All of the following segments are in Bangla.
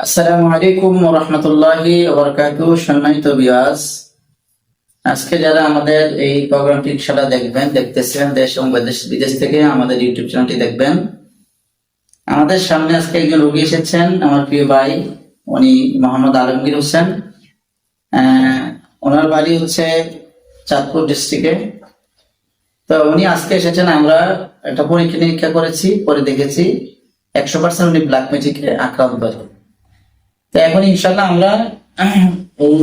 আসসালামু আলাইকুম রহমতুল্লাহি সম্মানিত বিয়াস আজকে যারা আমাদের এই প্রোগ্রামটি ইনশাআল্লাহ দেখবেন, দেখতেছেন দেশ এবং বিদেশ বিদেশ থেকে আমাদের ইউটিউব চ্যানেলটি দেখবেন, আমাদের সামনে আজকে একজন রোগী এসেছেন, আমার প্রিয় ভাই, উনি মোহাম্মদ আলমগীর হোসেন। ওনার বাড়ি হচ্ছে চাঁদপুর ডিস্ট্রিক্টে তো উনি আজকে এসেছেন, আমরা একটা পরীক্ষা নিরীক্ষা করেছি, পরে দেখেছি, একশো পার্সেন্ট উনি ব্ল্যাক ম্যাজিকে আক্রান্ত। তো এখন ইনশাল্লাহ আমরা এই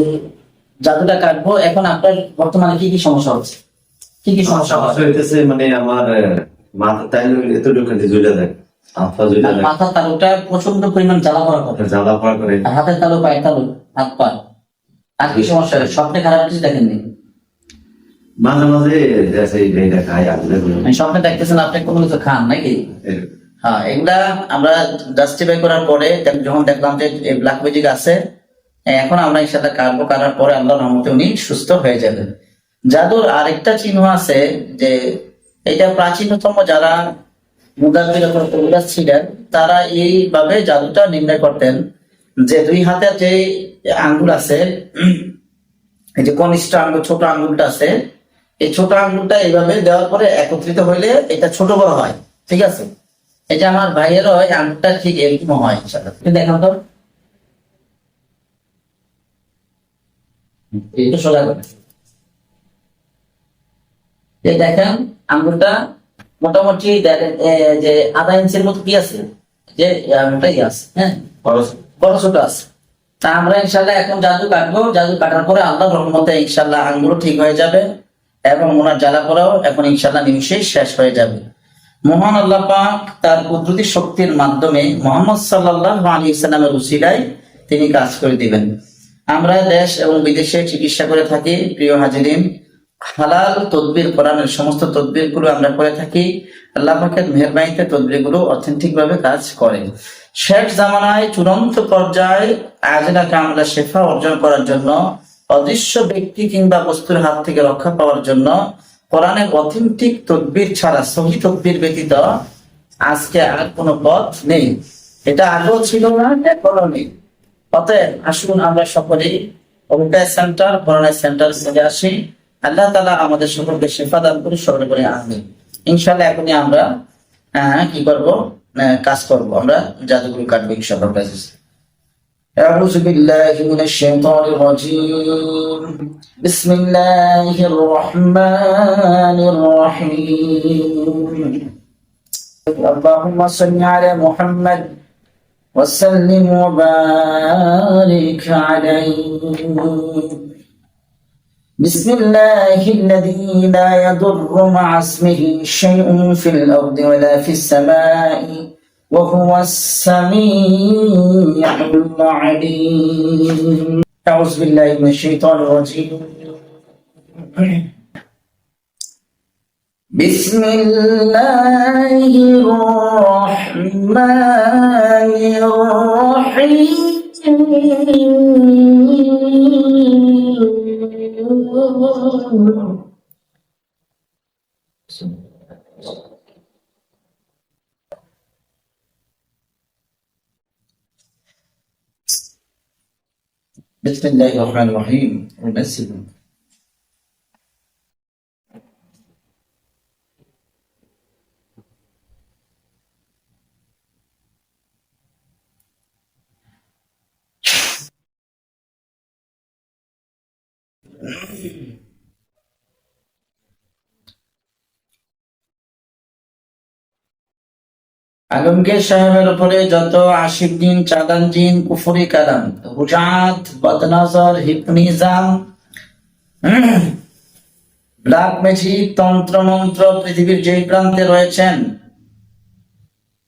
জাদুটা কাটবো। এখন আপনার বর্তমানে কি কি সমস্যা হচ্ছে? কি কি সমস্যা হচ্ছে? মানে আমার মাথা তাই এতটুকু আর যায়। মাথার তালুটা প্রচণ্ড পরিমাণ জ্বালা পড়া করে জ্বালা পড়া করে হাতের তালু পায়ের তালু হাত পা। আর কি সমস্যা? স্বপ্নে খারাপ কিছু দেখেননি মাঝে মাঝে মানে স্বপ্নে দেখতেছেন আপনি কোনো কিছু খান নাকি? হ্যাঁ এগুলা আমরা জাস্টিফাই করার পরে যখন দেখলাম যে ব্ল্যাক ম্যাজিক আছে, এখন আমরা ইনশাল্লাহ কাটবো কাটার পরে আল্লাহ রহমতে উনি সুস্থ হয়ে যাবেন। জাদুর আরেকটা চিহ্ন আছে যে এটা প্রাচীনতম যারা মুদাবির ছিলেন, তারা এইভাবে জাদুটা নির্ণয় করতেন যে দুই হাতের যে আঙ্গুল আছে, এই যে কনিষ্ঠ আঙ্গুল, ছোট আঙ্গুলটা আছে, এই ছোট আঙ্গুলটা এইভাবে দেওয়ার পরে একত্রিত হইলে এটা ছোট বড় হয়, ঠিক আছে? যে আমার ভাইয়েরও এই আঙ্গুলটা ঠিক এরকম হয় দেখান তো। একটু সোজা করে এই দেখেন আঙ্গুলটা মোটামুটি যে আধা ইঞ্চির মতো কি আছে? যে আঙ্গুলটাই আছে হ্যাঁ? বড় ছোট। আছে। তা আমরা ইনশাল্লাহ এখন জাদু কাটবো। জাদু কাটার পরে আল্লাহ রহমতে ইনশাল্লাহ আঙ্গুলো ঠিক হয়ে যাবে এবং ওনার জ্বালা করাও এখন ইনশাল্লাহ নিমিশেই শেষ হয়ে যাবে। মহান আল্লাহ পাক তার কুদরতি শক্তির মাধ্যমে মোহাম্মদ সাল্লাহ আলী ইসলামের উসিলায় তিনি কাজ করে দিবেন। আমরা দেশ এবং বিদেশে চিকিৎসা করে থাকি, প্রিয় হাজিরিন। হালাল তদবির কোরআনের সমস্ত তদবিরগুলো আমরা করে থাকি। আল্লাহ পাকের মেহরবানিতে তদবিরগুলো অথেন্টিক ভাবে কাজ করে। শেষ জামানায় চূড়ান্ত পর্যায়ে আজনা কামলা শেফা অর্জন করার জন্য, অদৃশ্য ব্যক্তি কিংবা বস্তুর হাত থেকে রক্ষা পাওয়ার জন্য কোরআনের অথেন্টিক তদবির ছাড়া সহি তদবির ব্যতীত আজকে আর কোনো পথ নেই। এটা আগেও ছিল না এখনও নেই। অতএব আসুন আমরা সকলেই অভিপ্রায় সেন্টার করোনা সেন্টার চলে আসি। আল্লাহ তালা আমাদের সকলকে শেফা দান করে সকলে করে আনবে ইনশাল্লাহ এখনই আমরা কি করব? কাজ করব। আমরা জাদুগুলো কাটবো ইনশাল্লাহ أعوذ بالله من الشيطان الرجيم. بسم الله الرحمن الرحيم. اللهم صل على محمد وسلم وبارك عليه. بسم الله الذي لا يضر مع اسمه شيء في الأرض ولا في السماء. وهو السميع العليم. أعوذ بالله من الشيطان الرجيم. بسم الله الرحمن الرحيم. بسم الله الرحمن الرحيم. ونسل আলমগীর সাহেবের উপরে যত আশিক দিন চাঁদান জিন কুফুরি কালাম হুজাত, বদনজর, হিপনিজাম, ব্ল্যাক ম্যাজিক তন্ত্র মন্ত্র পৃথিবীর যেই প্রান্তে রয়েছেন,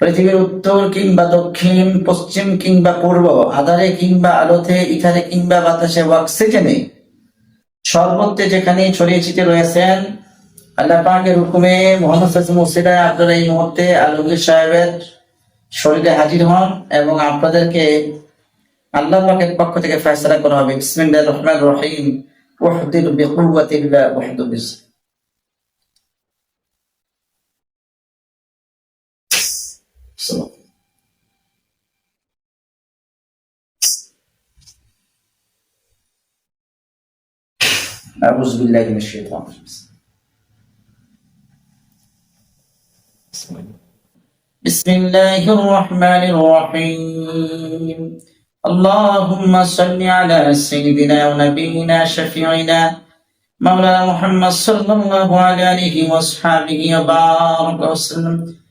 পৃথিবীর উত্তর কিংবা দক্ষিণ, পশ্চিম কিংবা পূর্ব, আধারে কিংবা আলোতে, ইথারে কিংবা বাতাসে, অক্সিজেনে সর্বত্রে যেখানে ছড়িয়ে ছিটে রয়েছেন আল্লাহ পাকের হুকুমে মোহাম্মদ আপনারা এই মুহূর্তে আলমগীর সাহেবের শরীরে হাজির হন এবং আপনাদেরকে আল্লাহ পাকের পক্ষ থেকে ফেসলা করা হবে। রহিম। ওয়াহদিল أعوذ بالله من الشيطان الرجيم بسم الله الرحمن الرحيم. اللهم صل على سيدنا ونبينا شفيعنا مولانا محمد صلى الله عليه وصحبه وبارك وسلم.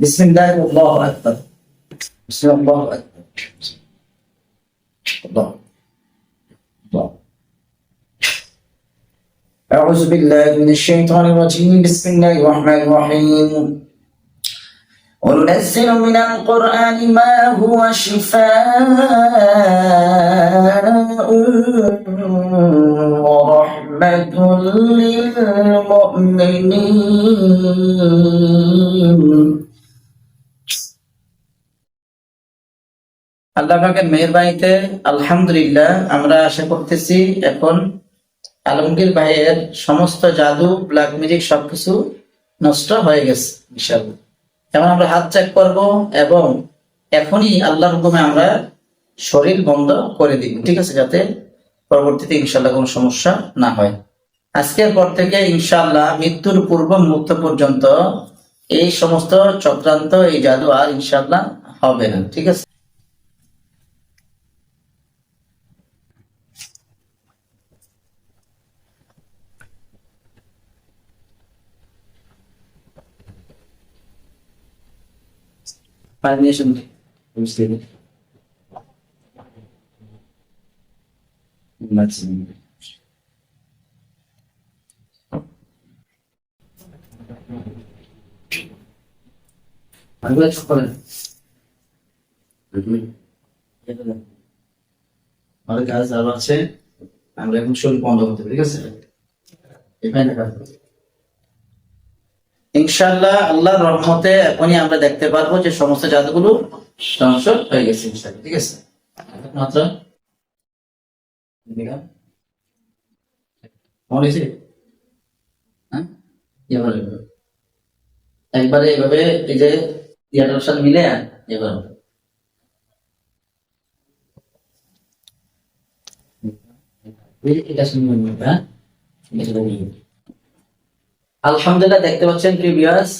بسم الله والله أكبر. بسم الله أكبر. الله. الله. أعوذ بالله من الشيطان الرجيم. بسم الله الرحمن الرحيم. وننزل من القرآن ما هو شفاء ورحمة للمؤمنين. আল্লাহ পাকের মেহরবানিতে আলহামদুলিল্লাহ আমরা আশা করতেছি এখন আলমগীর ভাইয়ের সমস্ত জাদু ব্ল্যাক ম্যাজিক সবকিছু নষ্ট হয়ে গেছে, ইনশাআল্লাহ। এখন আমরা হাত চেক করব এবং এখনই আল্লাহর হুকুমে আমরা শরীর বন্ধ করে দিব, ঠিক আছে, যাতে পরবর্তীতে ইনশাল্লাহ কোনো সমস্যা না হয়। আজকের পর থেকে ইনশাল্লাহ মৃত্যুর পূর্ব মুহূর্ত পর্যন্ত এই সমস্ত চক্রান্ত, এই জাদু আর ইনশাল্লাহ হবে না, ঠিক আছে? পানি নিয়ে এসে দিই। বুঝতে পেরেছি। আচ্ছা। পানিগুলো ছোট করেন। আমাদের কাজ আরও আছে আমরা এখন শরীর বন্ধ করতে হবে, ঠিক আছে এখানে দেখা যাবে। ইনশাআল্লাহ আল্লাহর রহমতে এখনই আমরা দেখতে পারব যে সমস্ত জাদুগুলো ধ্বংস হয়ে গেছে ইনশাআল্লাহ, ঠিক আছে? মাত্র হ্যাঁ? এবারে একবারে এভাবে এই যে ইয়াটার মিলে এবার এটা শুনবেন হ্যাঁ। আলহামদুলিল্লাহ দেখতে পাচ্ছেন প্রিভিয়াস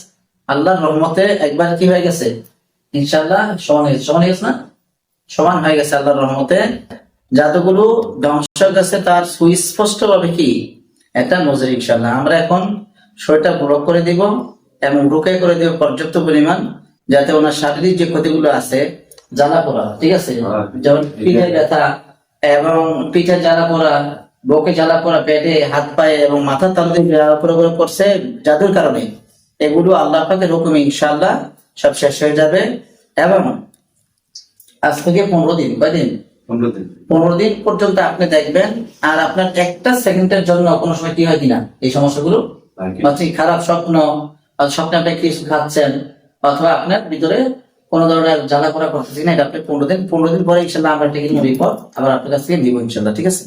আল্লাহর রহমতে একবার কি হয়ে গেছে? ইনশাআল্লাহ সমান হয়ে গেছে সমান হয়ে গেছে না? সমান হয়ে গেছে আল্লাহর রহমতে। জাদুগুলো ধ্বংস হয়ে গেছে তার সুস্পষ্ট ভাবে কি? একটা নজর ইনশাআল্লাহ। আমরা এখন শরীরটা ব্লক করে দিব এবং রুকে করে দিব পর্যাপ্ত পরিমাণ যাতে ওনার শারীরিক যে ক্ষতিগুলো আছে জ্বালা পোড়া ঠিক আছে? যেমন পিঠে ব্যথা এবং পিঠে জ্বালা পোড়া বুকে জ্বালা পোড়া পেটে হাত পায়ে এবং মাথার তালু দিয়ে জ্বালা পোড়া করে করছে জাদুর কারণে। এগুলো আল্লাহ পাকের হুকুমে ইনশাআল্লাহ সব শেষ হয়ে যাবে। এবং আজ থেকে পনেরো দিন কয়দিন পনেরো দিন। পর্যন্ত আপনি দেখবেন আর আপনার একটা সেকেন্ডের জন্য কোনো সময় কি হয় কিনা? এই সমস্যাগুলো? খারাপ স্বপ্ন স্বপ্নে আপনি কিছু খাচ্ছেন অথবা আপনার ভিতরে কোনো ধরনের জ্বালা করা করতেছি না এটা আপনি পনেরো দিন পনেরো দিন পরে ইনশাল্লাহ আমরা টিকিট রিপোর্ট আবার আপনার কাছ থেকে দিব ইনশাল্লাহ ঠিক আছে?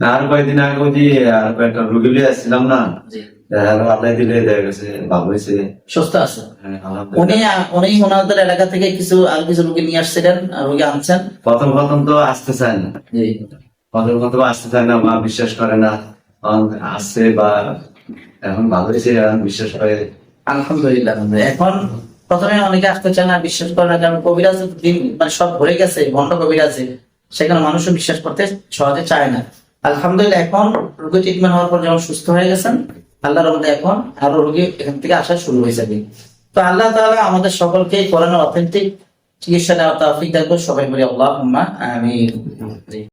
আর কয়েকদিন আগে ওই যে আর কয়েকটা রুগী লিয়ে আসছিলাম না আল্লাহ দিলে দেখা গেছে ভালো হয়েছে। সুস্থ আছে? হ্যাঁ, উনি উনি ওনাদের এলাকা থেকে কিছু আর কিছু রোগী নিয়ে আসছিলেন আনছেন। প্রথম প্রথম তো আসতে চায় না। প্রথম প্রথম আসতে চায় না মা বিশ্বাস করে না। আসছে বা এখন ভালো হয়েছে বিশ্বাস করে। আলহামদুলিল্লাহ এখন প্রথমে অনেকে আসতে চায় না বিশ্বাস করে না কারণ কবিরাজ দিন মানে সব ভরে গেছে ভণ্ড কবিরাজে সেখানে মানুষও বিশ্বাস করতে সহজে চায় না। আলহামদুলিল্লাহ, এখন রোগী ট্রিটমেন্ট হওয়ার পর যখন সুস্থ হয়ে গেছেন আল্লাহ রহমতে এখন আরও রোগী এখান থেকে আসা শুরু হয়ে যাবে তো আল্লাহ তাআলা আমাদের সকলকে কোরআনের অথেন্টিক চিকিৎসা দেওয়া তাফিক দেখব করুন। সবাই বলি আল্লাহ আমিন